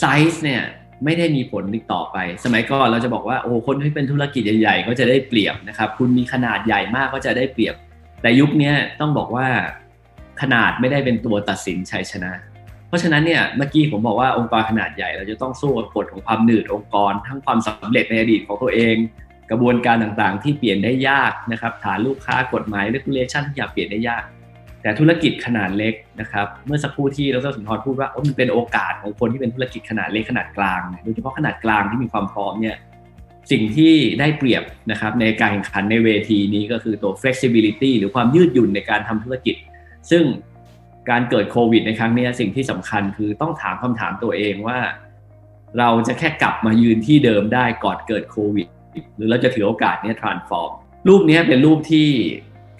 size เนี่ยไม่ได้มีผลอีกต่อไป สมัยก่อนเราจะบอกว่าโอ้คนที่เป็นธุรกิจใหญ่ๆก็จะได้เปรียบนะครับ คุณมีขนาดใหญ่มากก็จะได้เปรียบ แต่ยุคนี้ต้องบอกว่าขนาดไม่ได้เป็นตัวตัดสินชัยชนะ เพราะฉะนั้นเนี่ยเมื่อกี้ผมบอกว่าองค์กรขนาดใหญ่ เราจะต้องสู้กับกฎของความหนืดองค์กร ทั้งความสำเร็จในอดีตของตัวเอง กระบวนการต่างๆ ที่เปลี่ยนได้ยากนะครับ ฐานลูกค้ากฎหมาย regulation ที่อยากเปลี่ยนได้ยาก แต่ธุรกิจขนาดเล็กนะครับ เมื่อสักครู่ที่ดรสุนทรพูดว่ามันเป็นโอกาสของคนที่เป็นธุรกิจขนาดเล็กขนาดกลางโดยเฉพาะขนาดกลางที่มีความพร้อมเนี่ยสิ่งที่ได้เปรียบนะครับในการแข่งขันในเวทีนี้ก็คือตัว flexibility หรือความยืดหยุ่นในการทำธุรกิจ ซึ่งการเกิดโควิดในครั้งนี้สิ่งที่สำคัญคือต้องถามคำถามตัวเองว่า เราจะแค่กลับมายืนที่เดิมได้ก่อนเกิดโควิดหรือเราจะถือโอกาสนี้ transform รูปนี้เป็นรูปที่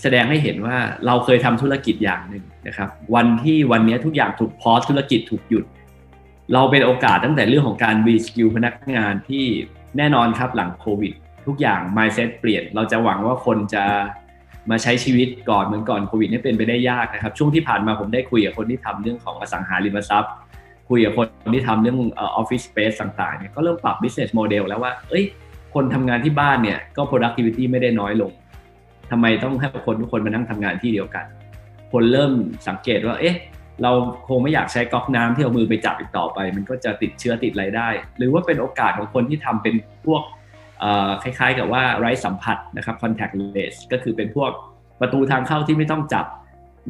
แสดงให้เห็นว่าเราเคยทำธุรกิจอย่างหนึ่งนะครับ วันที่วันนี้ทุกอย่างถูกพอสธุรกิจถูกหยุด เราเป็นโอกาสตั้งแต่เรื่องของการรีสกิลพนักงานที่แน่นอนครับหลังโควิด ทุกอย่าง mindset เปลี่ยน เราจะหวังว่าคนจะมาใช้ชีวิตก่อนเหมือนก่อนโควิดนี่เป็นไปได้ยากนะครับ ช่วงที่ผ่านมาผมได้คุยกับคนที่ทำเรื่องของอสังหาริมทรัพย์ คุยกับคนที่ทำเรื่องออฟฟิศสเปซต่างๆเนี่ยก็เริ่มปรับ business model แล้วว่า เอ้ย คนทำงานที่บ้านเนี่ยก็ productivity ไม่ได้น้อยลง ทำไมต้องให้คนทุกคนมานั่งทำงานที่เดียวกัน คนเริ่มสังเกตว่า เอ๊ะ เราคงไม่อยากใช้ก๊อกน้ำที่เอามือไปจับอีกต่อไป มันก็จะติดเชื้อติดอะไรได้ หรือว่าเป็นโอกาสของคนที่ทำเป็นพวกคล้ายๆ กับว่าไร้สัมผัสนะครับ contactless ก็คือเป็นพวกประตูทางเข้าที่ไม่ต้องจับ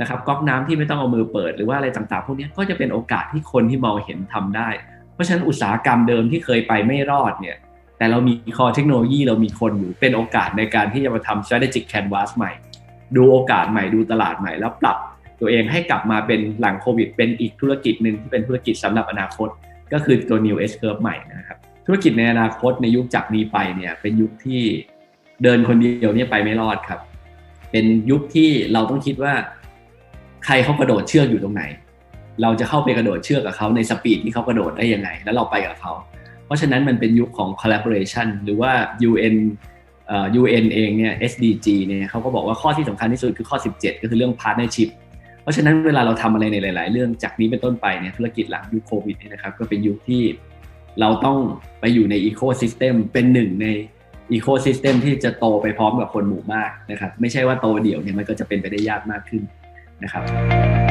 นะครับก๊อกน้ำที่ไม่ต้องเอามือเปิดหรือว่าอะไรต่างๆ พวกนี้ก็จะเป็นโอกาสที่คนที่มองเห็นทำได้ เพราะฉะนั้นอุตสาหกรรมเดิมที่เคยไปไม่รอดเนี่ย แต่เรามีคอเทคโนโลยีเรามีคนอยู่เป็นโอกาสในการที่จะมาทำ strategic canvas ใหม่ ดูโอกาสใหม่ดูตลาดใหม่ แล้วปรับตัวเองให้กลับมาเป็นหลังโควิด เป็นอีกธุรกิจหนึ่งที่เป็นธุรกิจสำหรับอนาคต ก็คือตัว new S curve ใหม่นะครับธุรกิจในอนาคตในยุคจากนี้ไปเนี่ยเป็นยุคที่เดินคนเดียวเนี่ยไปไม่รอดครับ เป็นยุคที่เราต้องคิดว่า ใครเขากระโดดเชือกอยู่ตรงไหน เราจะเข้าไปกระโดดเชือกกับเขาในสปีดที่เขากระโดดได้ยังไง แล้วเราไปกับเขา ราะฉะนั้นมันเป็นยุคของ collaboration หรือว่า UN เอ่อ UN เองเนี่ย SDG เนี่ยเขาก็บอกว่าข้อที่สำคัญที่สุดคือข้อ 17 ก็คือเรื่อง partnership เพราะฉะนั้นเวลาเราทำอะไรในหลาย ๆ เรื่องจากนี้เป็นต้นไปเนี่ยธุรกิจหลังยุคโควิดเนี่ยนะครับก็เป็นยุคที่เราต้องไปอยู่ใน ecosystem เป็นหนึ่งใน ecosystem ที่จะโตไปพร้อมกับคนหมู่มากนะครับไม่ใช่ว่าโตเดี่ยวเนี่ยมันก็จะเป็นไปได้ยากมากขึ้นนะครับ